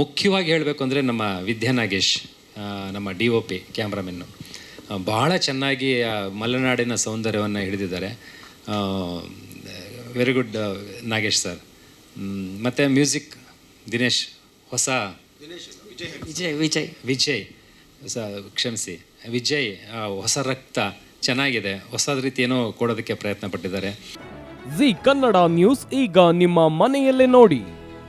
ಮುಖ್ಯವಾಗಿ ಹೇಳಬೇಕು ಅಂದರೆ ನಮ್ಮ ವಿದ್ಯಾ ನಾಗೇಶ್ ನಮ್ಮ ಡಿ ಒ ಪಿ ಕ್ಯಾಮ್ರಾಮೆನ್ನು. ಭಾಳ ಚೆನ್ನಾಗಿ ಮಲೆನಾಡಿನ ಸೌಂದರ್ಯವನ್ನು ಹಿಡಿದಿದ್ದಾರೆ. ವೆರಿ ಗುಡ್ ನಾಗೇಶ್ ಸರ್ ಮತ್ತು ಮ್ಯೂಸಿಕ್ ದಿನೇಶ್ ಹೊಸ ವಿಜಯ್ ವಿಜಯ್. ವಿಜಯ್ ಸ ಕ್ಷಮಿಸಿ ವಿಜಯ್ ಹೊಸ ರಕ್ತ ಚೆನ್ನಾಗಿದೆ. ಹೊಸ ರೀತಿ ಏನೋ ಕೊಡೋದಕ್ಕೆ ಪ್ರಯತ್ನ ಪಟ್ಟಿದ್ದಾರೆ. ಜಿ ಕನ್ನಡ ನ್ಯೂಸ್ ಈಗ ನಿಮ್ಮ ಮನೆಯಲ್ಲೇ ನೋಡಿ.